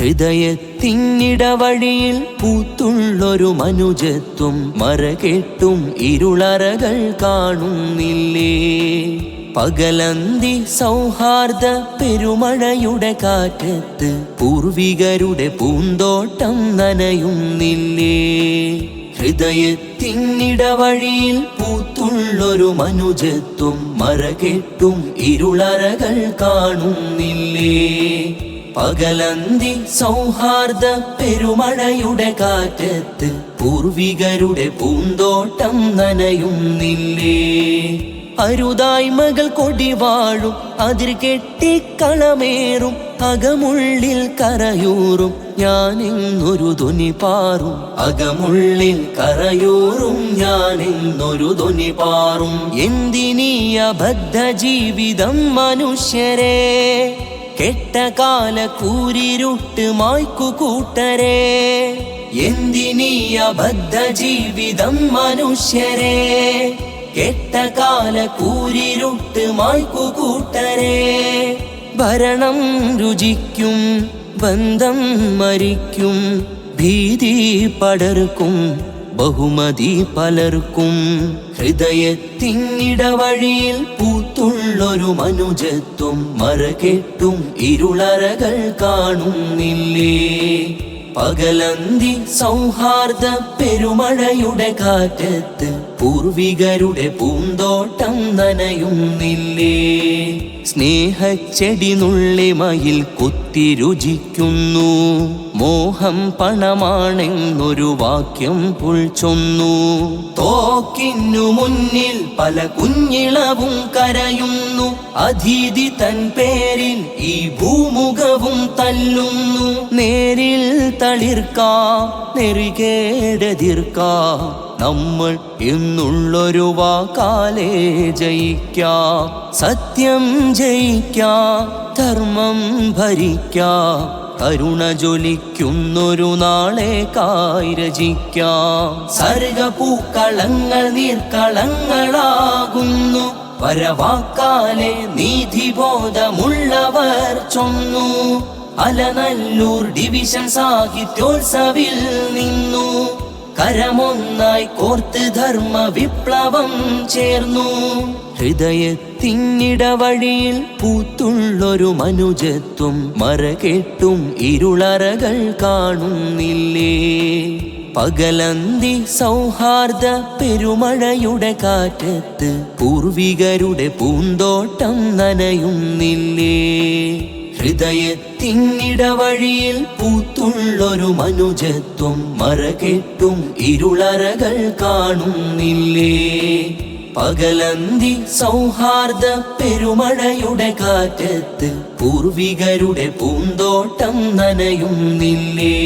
ഹൃദയത്തിന്നിടവഴിയിൽ പൂത്തുള്ളൊരു മനുജത്വം മറകെട്ടും ഇരുളറകൾ കാണുന്നില്ലേ? പകലന്തി സൗഹാർദ്ദ പെരുമഴയുടെ കാറ്റത്ത് പൂർവികരുടെ പൂന്തോട്ടം നനയുന്നില്ലേ? ഹൃദയത്തിന്നിടവഴിയിൽ പൂത്തുള്ളൊരു മനുജത്വം മറകെട്ടും ഇരുളറകൾ കാണുന്നില്ലേ? പകലന്തി സൗഹാർദ്ദ പെരുമഴയുടെ കാറ്റത്ത് പൂർവികരുടെ പൂന്തോട്ടം നനയുന്നില്ലേ അരുതായ്മകൾ കൊടിവാഴും അതിർ കെട്ടിക്കളമേറും അകമുള്ളിൽ കരയൂറും ഞാനിന്നൊരു ധ്വനി പാറും. അകമുള്ളിൽ കരയൂറും ഞാനിന്നൊരു ധ്വനി പാറും. എന്തിനീ അബദ്ധ ജീവിതം മനുഷ്യരെ? കെട്ട കാല കൂരിരുട്ട് മായ്ക്കു കൂട്ടരെ. എന്തിനീ അബദ്ധ ജീവിതം മനുഷ്യരെ? കെട്ട കാല കൂരിരുട്ട് മായ്ക്കു കൂട്ടരെ. ഭരണം രുചിക്കും ബന്ധം മരിക്കും ഭീതി പടർക്കും ബഹുമതി പലർക്കും. ഹൃദയത്തിനിടവഴിയിൽ പൂത്തുള്ളൊരു മനുജത്വം മറകെട്ടും ഇരുളറകൾ കാണുന്നില്ലേ? പകലന്തി സൗഹാർദ്ദ പെരുമഴയുടെ കാറ്റത്ത് പൂർവികരുടെ പൂന്തോട്ടം നനയുന്നില്ലേ? സ്നേഹച്ചെടി നുള്ളിമയിൽ കുത്തി രുചിക്കുന്നു. മോഹം പണമാണെന്നൊരു വാക്യം പുൾച്ചൊന്നു തോക്കിനു മുന്നിൽ പല കുഞ്ഞിളവും കരയുന്നു. അതിഥി തൻ പേരിൽ ഈ ഭൂമുഖവും തല്ലുന്നു. നേരിൽ തളിർക്കാം നെറികേടെതിർക്കാം നമ്മൾ എന്നുള്ളൊരു വാക്കാലേ ജയിക്കാം. സത്യം ജയിക്കാം. ധർമ്മം ഭരിക്കാം. കരുണ ജ്വലിക്കുന്നൊരു നാളെ കായി രചിക്കാം. സർഗപൂക്കളങ്ങൾ നീർക്കളങ്ങളാകുന്നു. വരവാക്കാലെ നീതിബോധമുള്ളവർ ചൊന്നു. അലനല്ലൂർ ഡിവിഷൻ സാഹിത്യോത്സവിൽ നിന്നു. കരമൊന്നായി കോർത്ത് ധർമ്മ വിപ്ലവം ചേർന്നു. ഹൃദയത്തിന്നിടവഴിയിൽ പൂത്തുള്ളൊരു മനുജത്വം മറകെട്ടും ഇരുളറകൾ കാണുന്നില്ലേ? പകലന്തി സൗഹാർദ്ദ പെരുമഴയുടെ കാറ്റത്ത് പൂർവികരുടെ പൂന്തോട്ടം നനയുന്നില്ലേ? ഹൃദയത്തിന്നിടവഴിയിൽ പൂത്തുള്ളൊരു മനുജത്വം മറകെട്ടും ഇരുളറകൾ കാണുന്നില്ലേ? പകലന്തി സൗഹാർദ്ദ പെരുമഴയുടെ കാറ്റത്ത് പൂർവികരുടെ പൂന്തോട്ടം നനയുന്നില്ലേ?